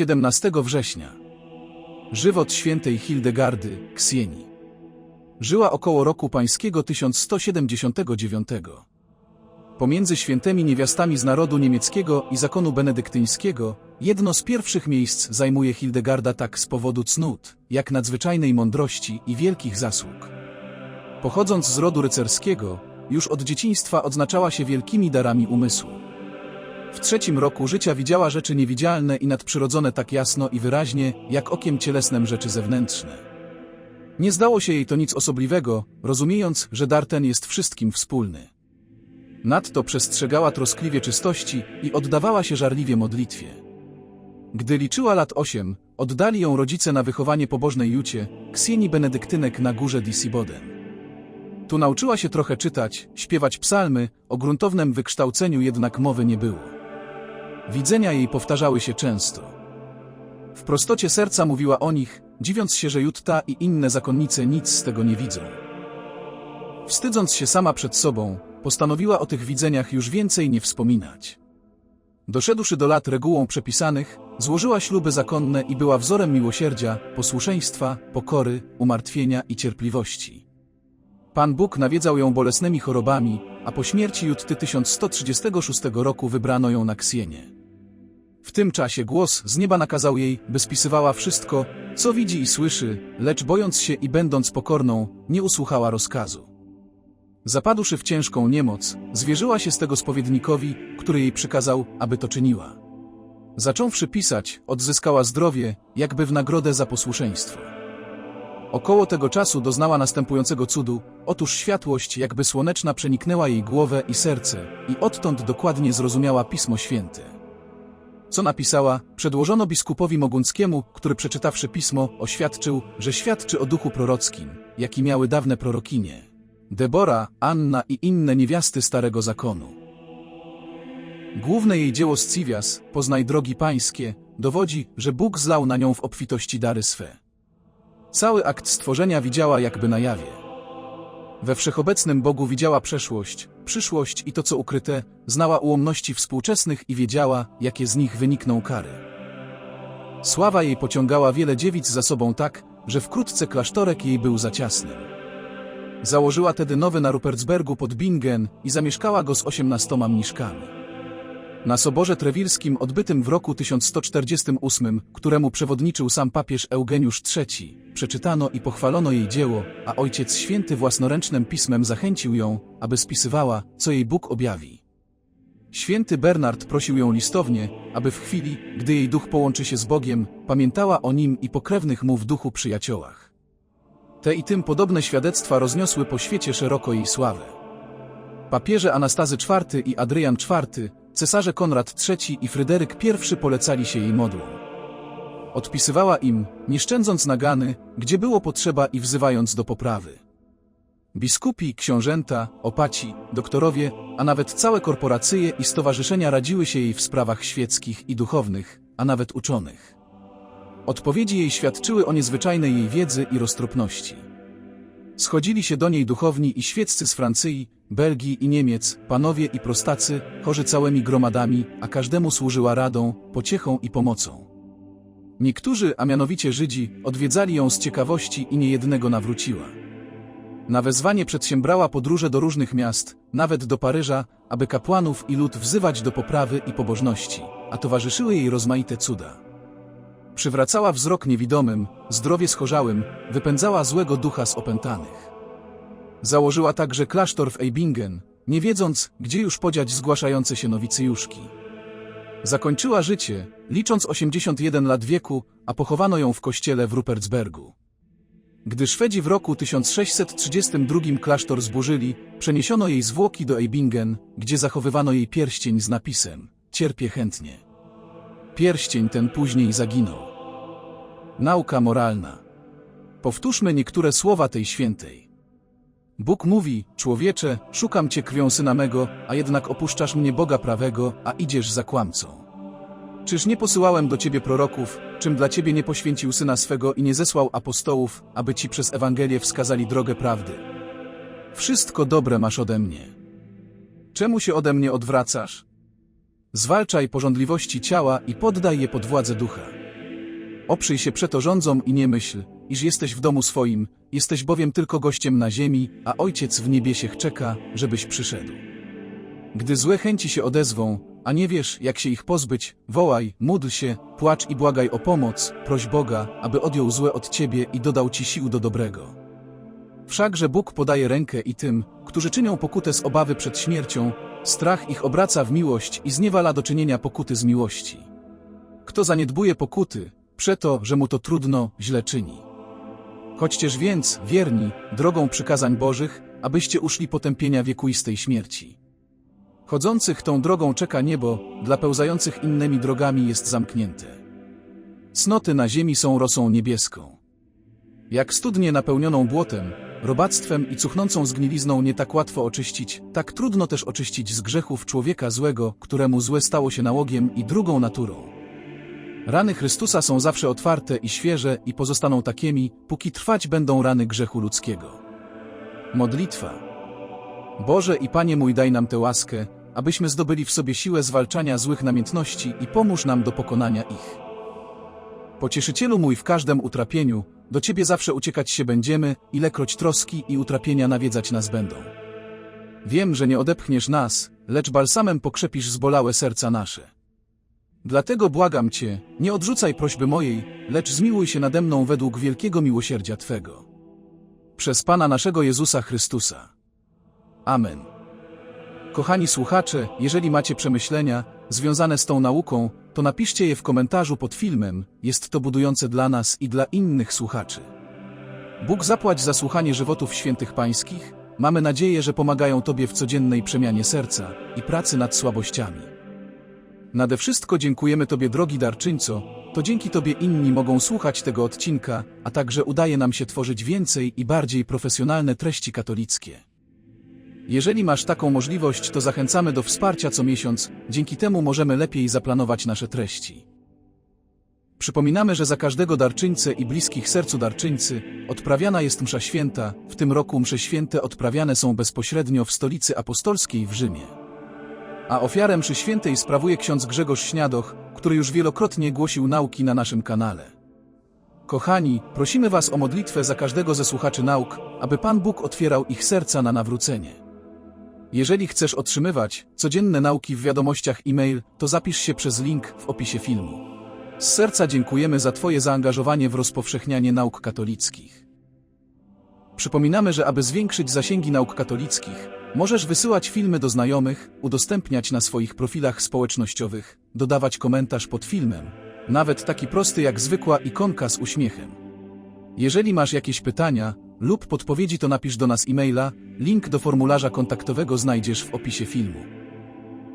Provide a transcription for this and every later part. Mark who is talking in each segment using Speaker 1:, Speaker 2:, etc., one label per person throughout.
Speaker 1: 17 września. Żywot świętej Hildegardy, Ksieni. Żyła około roku pańskiego 1179. Pomiędzy świętymi niewiastami z narodu niemieckiego i zakonu benedyktyńskiego, jedno z pierwszych miejsc zajmuje Hildegarda tak z powodu cnót, jak nadzwyczajnej mądrości i wielkich zasług. Pochodząc z rodu rycerskiego, już od dzieciństwa odznaczała się wielkimi darami umysłu. W trzecim roku życia widziała rzeczy niewidzialne i nadprzyrodzone tak jasno i wyraźnie, jak okiem cielesnym rzeczy zewnętrzne. Nie zdało się jej to nic osobliwego, rozumiejąc, że dar ten jest wszystkim wspólny. Nadto przestrzegała troskliwie czystości i oddawała się żarliwie modlitwie. Gdy liczyła lat osiem, oddali ją rodzice na wychowanie pobożnej Jucie, Ksieni Benedyktynek na górze Disiboden. Tu nauczyła się trochę czytać, śpiewać psalmy, o gruntownym wykształceniu jednak mowy nie było. Widzenia jej powtarzały się często. W prostocie serca mówiła o nich, dziwiąc się, że Jutta i inne zakonnice nic z tego nie widzą. Wstydząc się sama przed sobą, postanowiła o tych widzeniach już więcej nie wspominać. Doszedłszy do lat regułą przepisanych, złożyła śluby zakonne i była wzorem miłosierdzia, posłuszeństwa, pokory, umartwienia i cierpliwości. Pan Bóg nawiedzał ją bolesnymi chorobami, a po śmierci Jutty 1136 roku wybrano ją na Ksienie. W tym czasie głos z nieba nakazał jej, by spisywała wszystko, co widzi i słyszy, lecz bojąc się i będąc pokorną, nie usłuchała rozkazu. Zapadłszy w ciężką niemoc, zwierzyła się z tego spowiednikowi, który jej przykazał, aby to czyniła. Zacząwszy pisać, odzyskała zdrowie, jakby w nagrodę za posłuszeństwo. Około tego czasu doznała następującego cudu, otóż światłość jakby słoneczna przeniknęła jej głowę i serce i odtąd dokładnie zrozumiała Pismo Święte. Co napisała, przedłożono biskupowi Mogunckiemu, który przeczytawszy pismo, oświadczył, że świadczy o duchu prorockim, jaki miały dawne prorokinie. Debora, Anna i inne niewiasty Starego Zakonu. Główne jej dzieło Scivias, Poznaj drogi pańskie, dowodzi, że Bóg zlał na nią w obfitości dary swe. Cały akt stworzenia widziała jakby na jawie. We wszechobecnym Bogu widziała przeszłość, przyszłość i to, co ukryte, znała ułomności współczesnych i wiedziała, jakie z nich wynikną kary. Sława jej pociągała wiele dziewic za sobą tak, że wkrótce klasztorek jej był za ciasnym. Założyła tedy nowy na Rupertsbergu pod Bingen i zamieszkała go z osiemnastoma mniszkami. Na Soborze Trewilskim odbytym w roku 1148, któremu przewodniczył sam papież Eugeniusz III, przeczytano i pochwalono jej dzieło, a Ojciec Święty własnoręcznym pismem zachęcił ją, aby spisywała, co jej Bóg objawi. Święty Bernard prosił ją listownie, aby w chwili, gdy jej duch połączy się z Bogiem, pamiętała o nim i pokrewnych mu w duchu przyjaciołach. Te i tym podobne świadectwa rozniosły po świecie szeroko jej sławę. Papieże Anastazy IV i Adrian IV, cesarze Konrad III i Fryderyk I polecali się jej modłą. Odpisywała im, nie szczędząc nagany, gdzie było potrzeba i wzywając do poprawy. Biskupi, książęta, opaci, doktorowie, a nawet całe korporacje i stowarzyszenia radziły się jej w sprawach świeckich i duchownych, a nawet uczonych. Odpowiedzi jej świadczyły o niezwyczajnej jej wiedzy i roztropności. Schodzili się do niej duchowni i świeccy z Francji, Belgii i Niemiec, panowie i prostacy, chorzy całymi gromadami, a każdemu służyła radą, pociechą i pomocą. Niektórzy, a mianowicie Żydzi, odwiedzali ją z ciekawości i niejednego nawróciła. Na wezwanie przedsiębrała podróże do różnych miast, nawet do Paryża, aby kapłanów i lud wzywać do poprawy i pobożności, a towarzyszyły jej rozmaite cuda. Przywracała wzrok niewidomym, zdrowie schorzałym, wypędzała złego ducha z opętanych. Założyła także klasztor w Eibingen, nie wiedząc, gdzie już podziać zgłaszające się nowicjuszki. Zakończyła życie, licząc 81 lat wieku, a pochowano ją w kościele w Rupertsbergu. Gdy Szwedzi w roku 1632 klasztor zburzyli, przeniesiono jej zwłoki do Eibingen, gdzie zachowywano jej pierścień z napisem Cierpię chętnie. Pierścień ten później zaginął. Nauka moralna. Powtórzmy niektóre słowa tej świętej. Bóg mówi, człowiecze, szukam cię krwią syna mego, a jednak opuszczasz mnie Boga prawego, a idziesz za kłamcą. Czyż nie posyłałem do ciebie proroków, czym dla ciebie nie poświęcił syna swego i nie zesłał apostołów, aby ci przez Ewangelię wskazali drogę prawdy? Wszystko dobre masz ode mnie. Czemu się ode mnie odwracasz? Zwalczaj porządliwości ciała i poddaj je pod władzę ducha. Oprzyj się przeto rządzom i nie myśl, iż jesteś w domu swoim, jesteś bowiem tylko gościem na ziemi, a Ojciec w niebiesiech czeka, żebyś przyszedł. Gdy złe chęci się odezwą, a nie wiesz, jak się ich pozbyć, wołaj, módl się, płacz i błagaj o pomoc, proś Boga, aby odjął złe od ciebie i dodał ci sił do dobrego. Wszakże Bóg podaje rękę i tym, którzy czynią pokutę z obawy przed śmiercią, strach ich obraca w miłość i zniewala do czynienia pokuty z miłości. Kto zaniedbuje pokuty, przeto, że mu to trudno, źle czyni. Chodźcież więc, wierni, drogą przykazań Bożych, abyście uszli potępienia wiekuistej śmierci. Chodzących tą drogą czeka niebo, dla pełzających innymi drogami jest zamknięte. Cnoty na ziemi są rosą niebieską. Jak studnię napełnioną błotem, robactwem i cuchnącą zgnilizną nie tak łatwo oczyścić, tak trudno też oczyścić z grzechów człowieka złego, któremu złe stało się nałogiem i drugą naturą. Rany Chrystusa są zawsze otwarte i świeże i pozostaną takimi, póki trwać będą rany grzechu ludzkiego. Modlitwa. Boże i Panie mój daj nam tę łaskę, abyśmy zdobyli w sobie siłę zwalczania złych namiętności i pomóż nam do pokonania ich. Pocieszycielu mój w każdym utrapieniu, do Ciebie zawsze uciekać się będziemy, ilekroć troski i utrapienia nawiedzać nas będą. Wiem, że nie odepchniesz nas, lecz balsamem pokrzepisz zbolałe serca nasze. Dlatego błagam Cię, nie odrzucaj prośby mojej, lecz zmiłuj się nade mną według wielkiego miłosierdzia Twego. Przez Pana naszego Jezusa Chrystusa. Amen. Kochani słuchacze, jeżeli macie przemyślenia związane z tą nauką, to napiszcie je w komentarzu pod filmem, jest to budujące dla nas i dla innych słuchaczy. Bóg zapłać za słuchanie żywotów świętych pańskich, mamy nadzieję, że pomagają Tobie w codziennej przemianie serca i pracy nad słabościami. Nade wszystko dziękujemy Tobie drogi darczyńco, to dzięki Tobie inni mogą słuchać tego odcinka, a także udaje nam się tworzyć więcej i bardziej profesjonalne treści katolickie. Jeżeli masz taką możliwość, to zachęcamy do wsparcia co miesiąc, dzięki temu możemy lepiej zaplanować nasze treści. Przypominamy, że za każdego darczyńcę i bliskich sercu darczyńcy odprawiana jest msza święta, w tym roku msze święte odprawiane są bezpośrednio w stolicy apostolskiej w Rzymie. A ofiarę mszy świętej sprawuje ksiądz Grzegorz Śniadoch, który już wielokrotnie głosił nauki na naszym kanale. Kochani, prosimy Was o modlitwę za każdego ze słuchaczy nauk, aby Pan Bóg otwierał ich serca na nawrócenie. Jeżeli chcesz otrzymywać codzienne nauki w wiadomościach e-mail, to zapisz się przez link w opisie filmu. Z serca dziękujemy za Twoje zaangażowanie w rozpowszechnianie nauk katolickich. Przypominamy, że aby zwiększyć zasięgi nauk katolickich, możesz wysyłać filmy do znajomych, udostępniać na swoich profilach społecznościowych, dodawać komentarz pod filmem, nawet taki prosty jak zwykła ikonka z uśmiechem. Jeżeli masz jakieś pytania lub podpowiedzi, to napisz do nas e-maila, link do formularza kontaktowego znajdziesz w opisie filmu.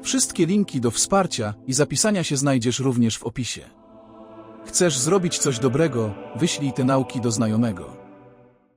Speaker 1: Wszystkie linki do wsparcia i zapisania się znajdziesz również w opisie. Chcesz zrobić coś dobrego, wyślij te nauki do znajomego.